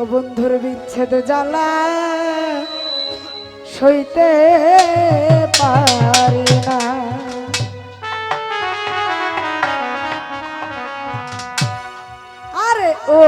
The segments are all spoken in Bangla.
ও বন্ধুর বিচ্ছেদ জ্বালা সইতে পারি না। আরে ও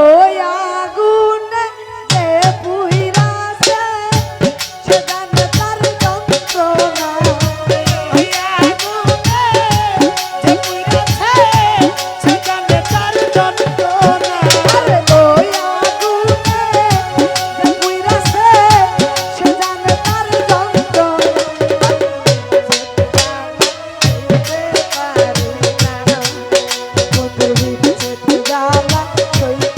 হইল